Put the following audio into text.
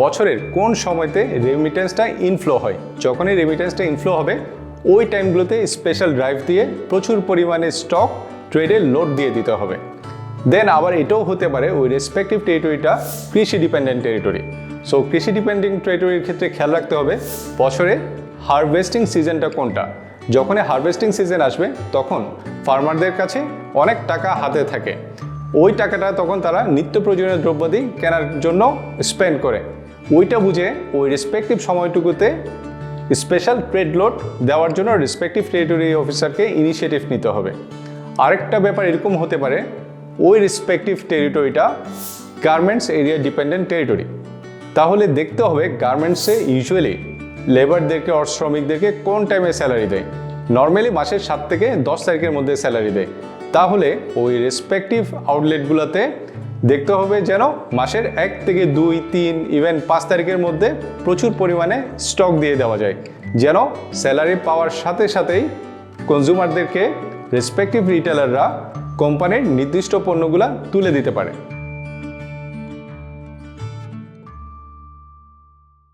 বছরের কোন সময়তে রেমিটেন্সটা ইনফ্লো হয়? যখনই রেমিটেন্সটা ইনফ্লো হবে, ওই টাইমগুলোতে স্পেশাল ড্রাইভ দিয়ে প্রচুর পরিমাণে স্টক ট্রেডে লোড দিয়ে দিতে হবে। দেন আবার এটাও হতে পারে ওই রেসপেক্টিভ টেরিটরিটা কৃষি ডিপেন্ডেন্ট টেরিটরি সো কৃষি ডিপেন্ডেন্ট টেরিটরির ক্ষেত্রে খেয়াল রাখতে হবে, বছরে হারভেস্টিং সিজনটা কোনটা? যখনই হারভেস্টিং সিজন আসবে, তখন ফার্মারদের কাছে অনেক টাকা হাতে থাকে। ওই টাকাটা তখন তারা নিত্য প্রয়োজনীয় দ্রব্যাদি কেনার জন্য স্পেন্ড করে। ওইটা বুঝে ওই রেসপেক্টিভ সময়টুকুতে স্পেশাল ট্রেড লোড দেওয়ার জন্য রেসপেক্টিভ টেরিটরি অফিসারকে ইনিশিয়েটিভ নিতে হবে। আরেকটা ব্যাপার এরকম হতে পারে, ওই রেসপেক্টিভ টেরিটরিটা গার্মেন্টস এরিয়া ডিপেন্ডেন্ট টেরিটরি তাহলে দেখতে হবে গার্মেন্টসে ইউজুয়ালি লেবারদেরকে অর শ্রমিকদেরকে কোন টাইমে স্যালারি দেয়। নর্মালি মাসের সাত থেকে দশ তারিখের মধ্যে স্যালারি দেয়। তাহলে ওই রেসপেক্টিভ আউটলেটগুলোতে দেখতে হবে যেন মাসের এক থেকে দুই, তিন ইভেন পাঁচ তারিখের মধ্যে প্রচুর পরিমাণে স্টক দিয়ে দেওয়া যায়। যেন স্যালারি পাওয়ার সাথে সাথেই কনজিউমারদেরকে রেসপেক্টিভ রিটেলাররা কোম্পানির নির্দিষ্ট পণ্যগুলা তুলে দিতে পারে।